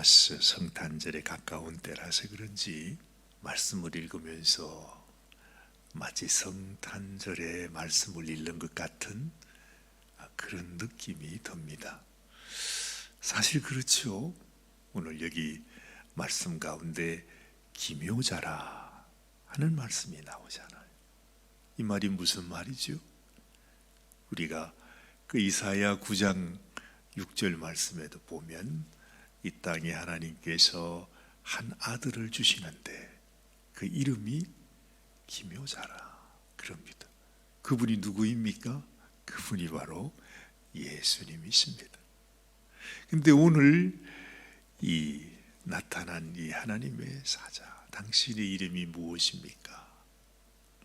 크리스마스 성탄절에 가까운 때라서 그런지 말씀을 읽으면서 마치 성탄절에 말씀을 읽는 것 같은 그런 느낌이 듭니다. 사실 그렇죠. 오늘 여기 말씀 가운데 기묘자라 하는 말씀이 나오잖아요. 이 말이 무슨 말이죠? 우리가 그 이사야 9장 6절 말씀에도 보면 이 땅에 하나님께서 한 아들을 주시는데 그 이름이 기묘자라 그럽니다. 그분이 누구입니까? 그분이 바로 예수님이십니다. 근데 오늘 이 나타난 이 하나님의 사자 당신의 이름이 무엇입니까?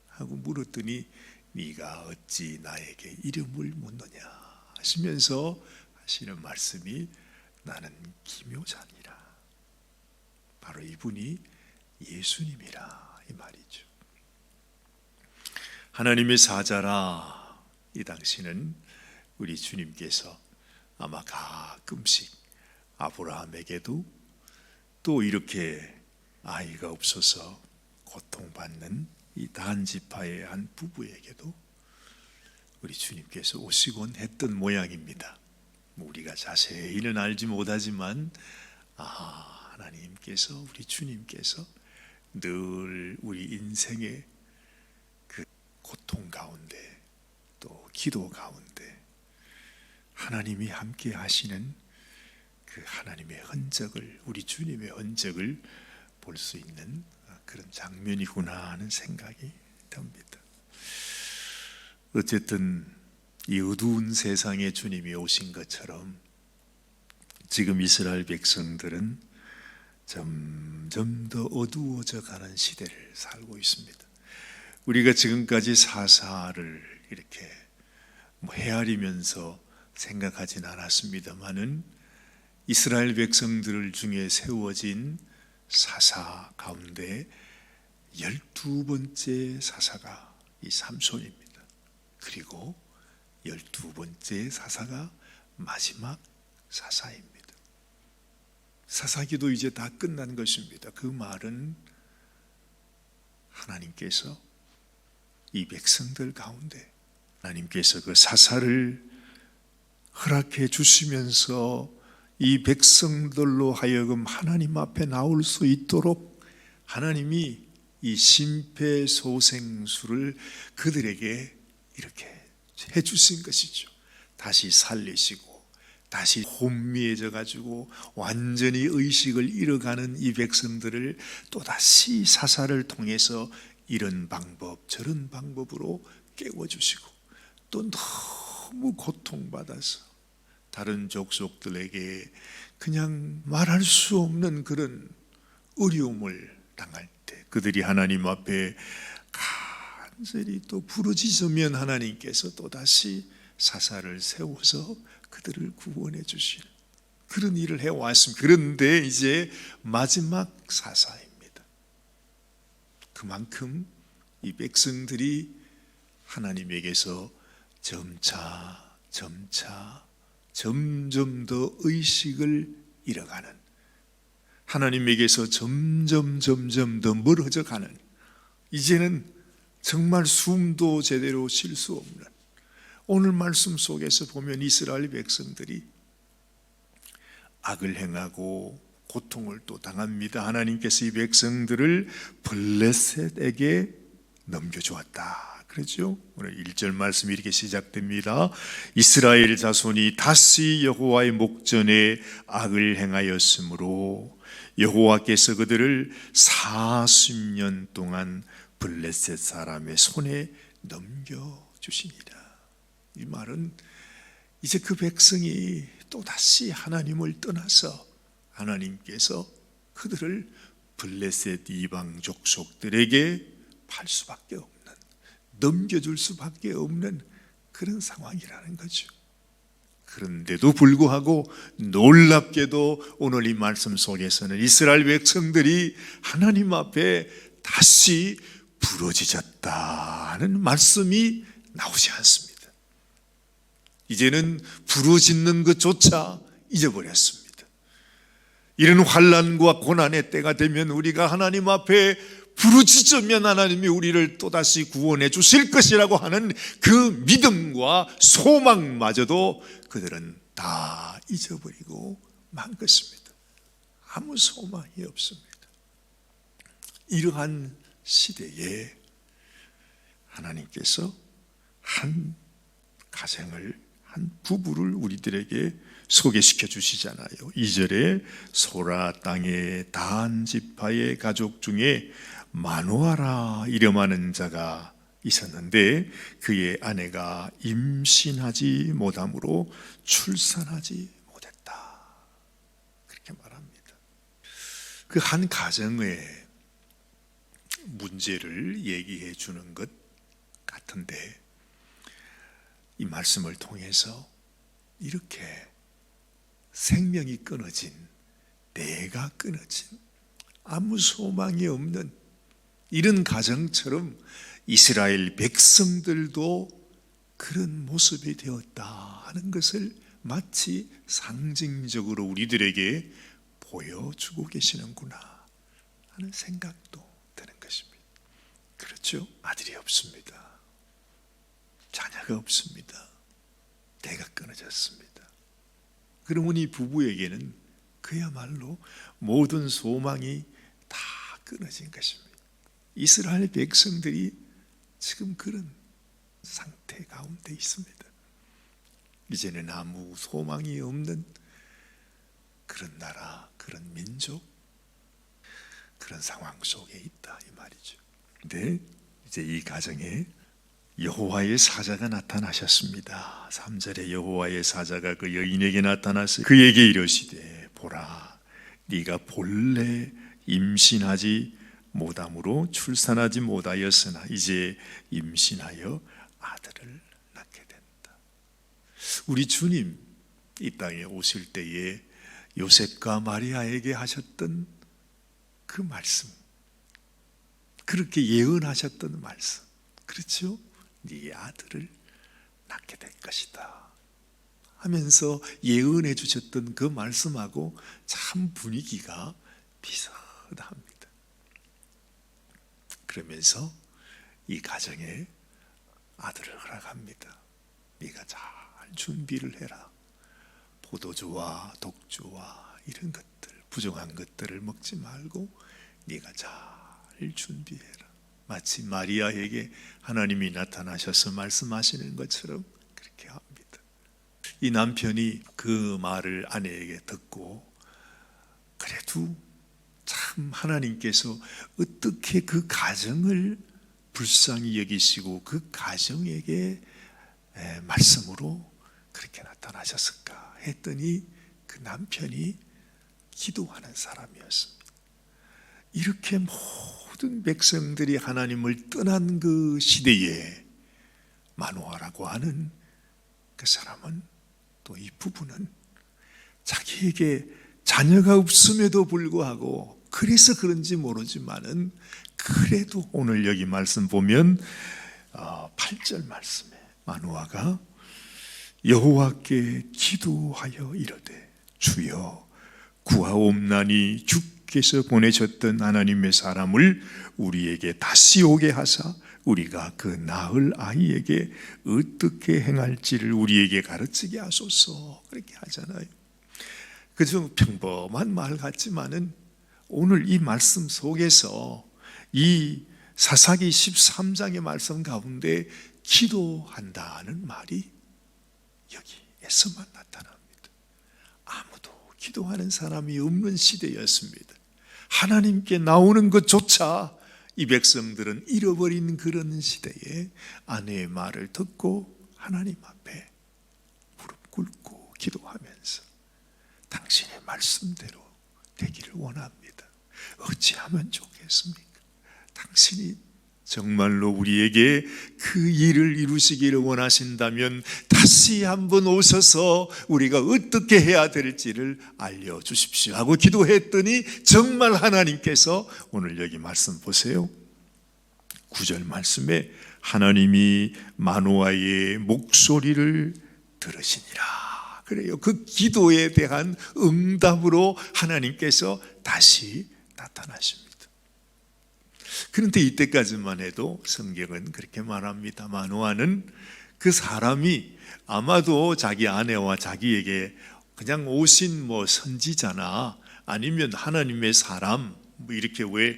하고 물었더니 네가 어찌 나에게 이름을 묻느냐 하시면서 하시는 말씀이 나는 기묘자니라. 바로 이분이 예수님이라 이 말이죠. 하나님의 사자라 이 당시는 우리 주님께서 아마 가끔씩 아브라함에게도 또 이렇게 아이가 없어서 고통받는 이 단지파의 한 부부에게도 우리 주님께서 오시곤 했던 모양입니다. 뭐 우리가 자세히는 알지 못하지만 아 하나님께서 우리 주님께서 늘 우리 인생의 그 고통 가운데 또 기도 가운데 하나님이 함께 하시는 그 하나님의 흔적을 우리 주님의 흔적을 볼 수 있는 그런 장면이구나 하는 생각이 듭니다. 어쨌든 이 어두운 세상에 주님이 오신 것처럼 지금 이스라엘 백성들은 점점 더 어두워져 가는 시대를 살고 있습니다. 우리가 지금까지 사사를 이렇게 뭐 헤아리면서 생각하진 않았습니다만은 이스라엘 백성들 중에 세워진 사사 가운데 열두 번째 사사가 이 삼손입니다. 그리고 열두 번째 사사가 마지막 사사입니다. 사사기도 이제 다 끝난 것입니다. 그 말은 하나님께서 이 백성들 가운데 하나님께서 그 사사를 허락해 주시면서 이 백성들로 하여금 하나님 앞에 나올 수 있도록 하나님이 이 심폐소생술을 그들에게 이렇게 해 주신 것이죠. 다시 살리시고 다시 혼미해져 가지고 완전히 의식을 잃어가는 이 백성들을 또 다시 사사를 통해서 이런 방법 저런 방법으로 깨워 주시고 또 너무 고통받아서 다른 족속들에게 그냥 말할 수 없는 그런 어려움을 당할 때 그들이 하나님 앞에 간절히 또 부르짖으면 하나님께서 또 다시 사사를 세워서 그들을 구원해 주실 그런 일을 해 왔습니다. 그런데 이제 마지막 사사입니다. 그만큼 이 백성들이 하나님에게서 점차 점차 점점 더 의식을 잃어가는 하나님에게서 점점 점점 더 멀어져 가는 이제는 정말 숨도 제대로 쉴 수 없는 오늘 말씀 속에서 보면 이스라엘 백성들이 악을 행하고 고통을 또 당합니다. 하나님께서 이 백성들을 블레셋에게 넘겨주었다. 그렇죠? 오늘 1절 말씀이 이렇게 시작됩니다. 이스라엘 자손이 다시 여호와의 목전에 악을 행하였으므로 여호와께서 그들을 40년 동안 블레셋 사람의 손에 넘겨 주시니라. 이 말은 이제 그 백성이 또 다시 하나님을 떠나서 하나님께서 그들을 블레셋 이방 족속들에게 팔 수밖에 없는 넘겨줄 수밖에 없는 그런 상황이라는 거죠. 그런데도 불구하고 놀랍게도 오늘 이 말씀 속에서는 이스라엘 백성들이 하나님 앞에 다시 부러지졌다는 말씀이 나오지 않습니다. 이제는 부러짓는 것조차 잊어버렸습니다. 이런 환란과 고난의 때가 되면 우리가 하나님 앞에 부르짖으면 하나님이 우리를 또다시 구원해 주실 것이라고 하는 그 믿음과 소망마저도 그들은 다 잊어버리고 만 것입니다. 아무 소망이 없습니다. 이러한 시대에 하나님께서 한 가정을 한 부부를 우리들에게 소개시켜 주시잖아요. 2절에 소라 땅의 단 지파의 가족 중에 마노아라 이름하는 자가 있었는데 그의 아내가 임신하지 못함으로 출산하지 못했다. 그렇게 말합니다. 그 한 가정의 문제를 얘기해 주는 것 같은데 이 말씀을 통해서 이렇게 생명이 끊어진 내가 끊어진 아무 소망이 없는 이런 가정처럼 이스라엘 백성들도 그런 모습이 되었다 하는 것을 마치 상징적으로 우리들에게 보여주고 계시는구나 하는 생각도. 그렇죠? 아들이 없습니다. 자녀가 없습니다. 대가 끊어졌습니다. 그러면 이 부부에게는 그야말로 모든 소망이 다 끊어진 것입니다. 이스라엘 백성들이 지금 그런 상태 가운데 있습니다. 이제는 아무 소망이 없는 그런 나라, 그런 민족, 그런 상황 속에 있다 이 말이죠. 근데 이제 이 가정에 여호와의 사자가 나타나셨습니다. 3절에 여호와의 사자가 그 여인에게 나타나서 그에게 이르시되 보라 네가 본래 임신하지 못함으로 출산하지 못하였으나 이제 임신하여 아들을 낳게 된다. 우리 주님 이 땅에 오실 때에 요셉과 마리아에게 하셨던 그 말씀 그렇게 예언하셨던 말씀 그렇죠? 네 아들을 낳게 될 것이다. 하면서 예언해 주셨던 그 말씀하고 참 분위기가 비슷합니다. 그러면서 이 가정에 아들을 허락합니다. 네가 잘 준비를 해라. 포도주와 독주와 이런 것들, 부정한 것들을 먹지 말고 네가 잘 준비해라. 마치 마리아에게 하나님이 나타나셔서 말씀하시는 것처럼 그렇게 합니다. 이 남편이 그 말을 아내에게 듣고 그래도 참 하나님께서 어떻게 그 가정을 불쌍히 여기시고 그 가정에게 말씀으로 그렇게 나타나셨을까 했더니 그 남편이 기도하는 사람이었습니다. 이렇게 모든 백성들이 하나님을 떠난 그 시대에 마노아라고 하는 그 사람은 또 이 부부는 자기에게 자녀가 없음에도 불구하고 그래서 그런지 모르지만은 그래도 오늘 여기 말씀 보면 8절 말씀에 마누아가 여호와께 기도하여 이르되 주여 구하옵나니 주 께서 보내셨던 하나님의 사람을 우리에게 다시 오게 하사 우리가 그 낳을 아이에게 어떻게 행할지를 우리에게 가르치게 하소서 그렇게 하잖아요. 그저 평범한 말 같지만은 오늘 이 말씀 속에서 이 사사기 13장의 말씀 가운데 기도한다는 말이 여기에서만 나타납니다. 아무도 기도하는 사람이 없는 시대였습니다. 하나님께 나오는 것조차 이 백성들은 잃어버린 그런 시대에 아내의 말을 듣고 하나님 앞에 무릎 꿇고 기도하면서 당신의 말씀대로 되기를 원합니다. 어찌하면 좋겠습니까? 당신이 정말로 우리에게 그 일을 이루시기를 원하신다면 다시 한번 오셔서 우리가 어떻게 해야 될지를 알려주십시오 하고 기도했더니 정말 하나님께서 오늘 여기 말씀 보세요. 구절 말씀에 하나님이 마노아의 목소리를 들으시니라 그래요. 그 기도에 대한 응답으로 하나님께서 다시 나타나십니다. 그런데 이때까지만 해도 성경은 그렇게 말합니다. 마노아는 그 사람이 아마도 자기 아내와 자기에게 그냥 오신 뭐 선지자나 아니면 하나님의 사람 뭐 이렇게 왜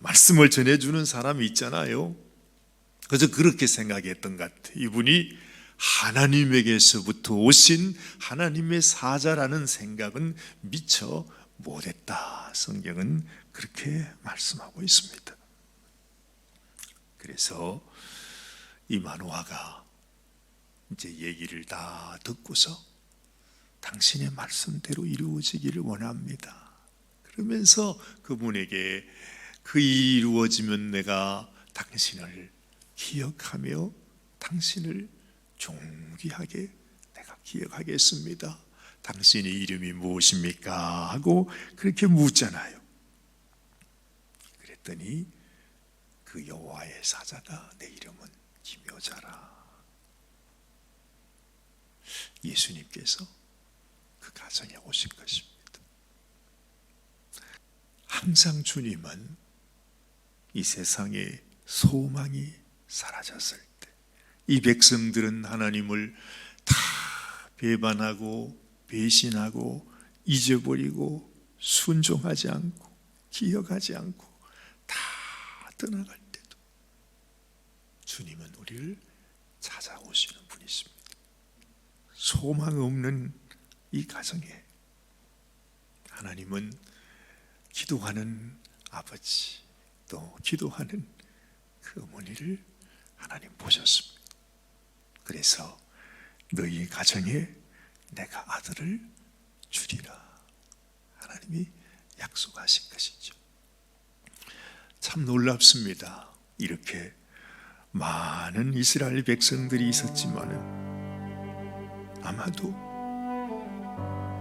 말씀을 전해주는 사람이 있잖아요. 그래서 그렇게 생각했던 것 같아요. 이분이 하나님에게서부터 오신 하나님의 사자라는 생각은 미처 못했다. 성경은 그렇게 말씀하고 있습니다. 그래서 이 만화가 이제 얘기를 다 듣고서 당신의 말씀대로 이루어지기를 원합니다. 그러면서 그분에게 그 이루어지면 내가 당신을 기억하며 당신을 존귀하게 내가 기억하겠습니다. 당신의 이름이 무엇입니까? 하고 그렇게 묻잖아요. 그랬더니 그 여호와의 사자가 내 이름은 기묘자라. 예수님께서 그 가정에 오신 것입니다. 항상 주님은 이 세상에 소망이 사라졌을 때, 이 백성들은 하나님을 다 배반하고 배신하고 잊어버리고 순종하지 않고 기억하지 않고 다 떠나갈 때도 주님은 우리를 찾아오시는 분이십니다. 소망 없는 이 가정에 하나님은 기도하는 아버지 또 기도하는 그 어머니를 하나님 보셨습니다. 그래서 너희 가정에 내가 아들을 주리라 하나님이 약속하신 것이죠. 참 놀랍습니다. 이렇게 많은 이스라엘 백성들이 있었지만은 아마도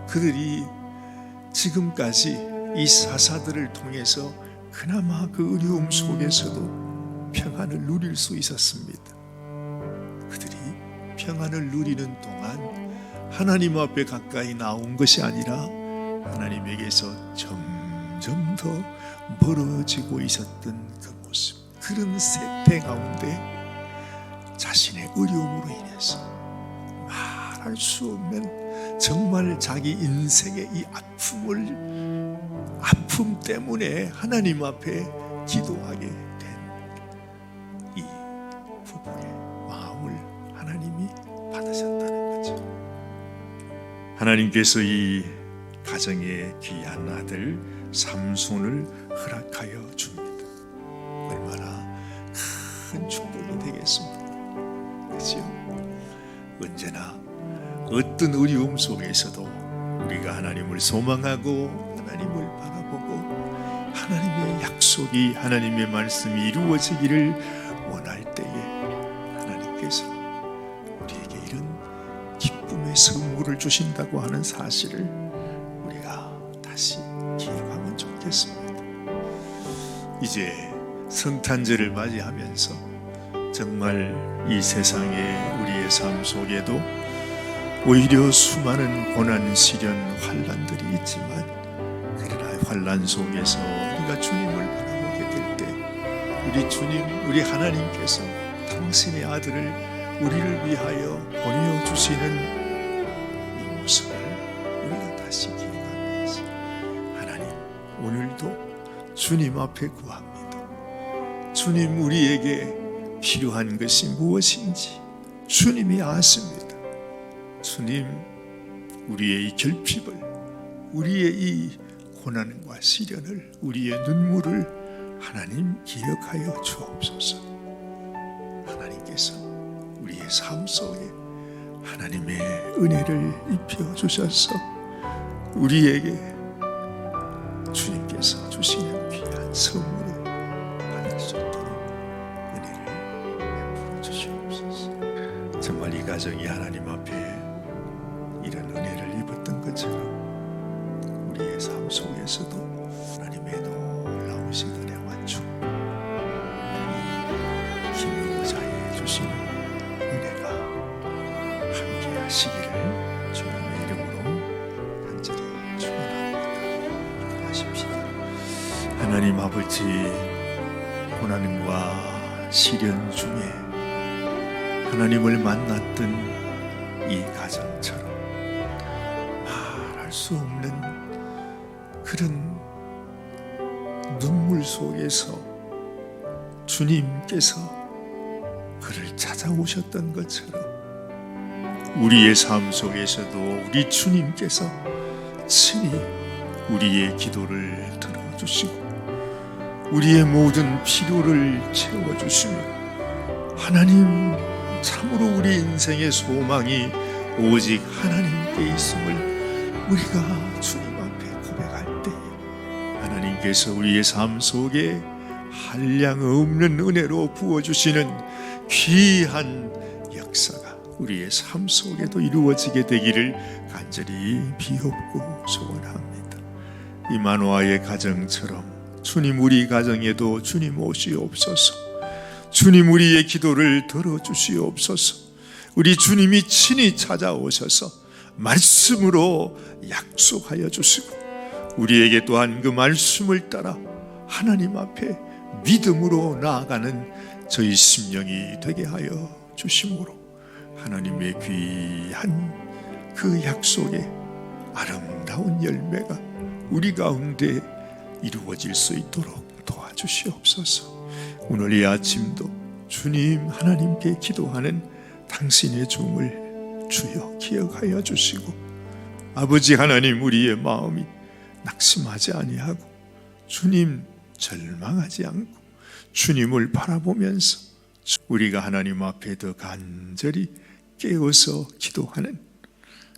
그들이 지금까지 이 사사들을 통해서 그나마 그 어려움 속에서도 평안을 누릴 수 있었습니다. 그들이 평안을 누리는 동안 하나님 앞에 가까이 나온 것이 아니라 하나님에게서 점점 더 멀어지고 있었던 그 모습. 그런 세태 가운데 자신의 어려움으로 인해서 말할 수 없는 정말 자기 인생의 이 아픔을 아픔 때문에 하나님 앞에 기도하게 된 이 부부의 마음을 하나님이 받으셨다는 거죠. 하나님께서 이 가정의 귀한 아들 삼손을 허락하여 줍니다. 얼마나 큰 축복이 되겠습니까? 그죠? 언제나 어떤 어려움 속에서도 우리가 하나님을 소망하고 하나님을 바라보고 하나님의 약속이 하나님의 말씀이 이루어지기를 원할 때에 하나님께서 우리에게 이런 기쁨의 선물을 주신다고 하는 사실을 이제 성탄절을 맞이하면서 정말 이 세상에 우리의 삶 속에도 오히려 수많은 고난, 시련, 환란들이 있지만 그러나 환란 속에서 우리가 주님을 바라보게 될 때 우리 주님, 우리 하나님께서 당신의 아들을 우리를 위하여 보내주시는 이 모습을 우리가 다시 기억하면서 하나님 오늘도 주님 앞에 구합니다. 주님 우리에게 필요한 것이 무엇인지 주님이 아십니다. 주님 우리의 이 결핍을 우리의 이 고난과 시련을 우리의 눈물을 하나님 기억하여 주옵소서. 하나님께서 우리의 삶 속에 하나님의 은혜를 입혀 주셔서 우리에게 주님께서 주시는 선물을 받을 수 있도록 은혜를 베풀어 주시옵소서. 정말 이 가정이 하나님 앞에 이런 은혜를 입었던 것처럼 우리의 삶 속에서도 하나님의 놀라우신 은 하나님 아버지 고난과 시련 중에 하나님을 만났던 이 가정처럼 말할 수 없는 그런 눈물 속에서 주님께서 그를 찾아오셨던 것처럼 우리의 삶 속에서도 우리 주님께서 친히 우리의 기도를 들어주시고 우리의 모든 필요를 채워주시며 하나님 참으로 우리 인생의 소망이 오직 하나님께 있음을 우리가 주님 앞에 고백할 때에 하나님께서 우리의 삶 속에 한량 없는 은혜로 부어주시는 귀한 역사가 우리의 삶 속에도 이루어지게 되기를 간절히 비옵고 소원합니다. 이만화의 가정처럼 주님 우리 가정에도 주님 오시옵소서. 주님 우리의 기도를 들어주시옵소서. 우리 주님이 친히 찾아오셔서 말씀으로 약속하여 주시고 우리에게 또한 그 말씀을 따라 하나님 앞에 믿음으로 나아가는 저희 심령이 되게 하여 주심으로 하나님의 귀한 그 약속의 아름다운 열매가 우리 가운데 이루어질 수 있도록 도와주시옵소서. 오늘 이 아침도 주님 하나님께 기도하는 당신의 종을 주여 기억하여 주시고 아버지 하나님 우리의 마음이 낙심하지 아니하고 주님 절망하지 않고 주님을 바라보면서 우리가 하나님 앞에 더 간절히 깨어서 기도하는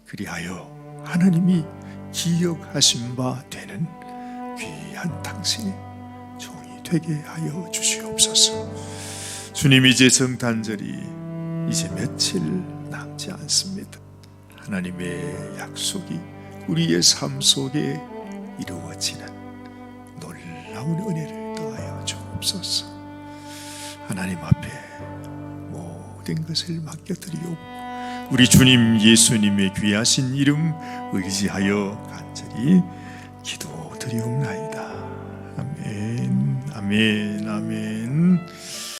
그리하여 하나님이 기억하신 바 되는 귀 한 당신의 종이 되게 하여 주시옵소서. 주님 이제 성탄절이 이제 며칠 남지 않습니다. 하나님의 약속이 우리의 삶 속에 이루어지는 놀라운 은혜를 더하여 주옵소서. 하나님 앞에 모든 것을 맡겨드리옵고 우리 주님 예수님의 귀하신 이름 의지하여 간절히 기도드리옵나이다. 아멘, 아멘.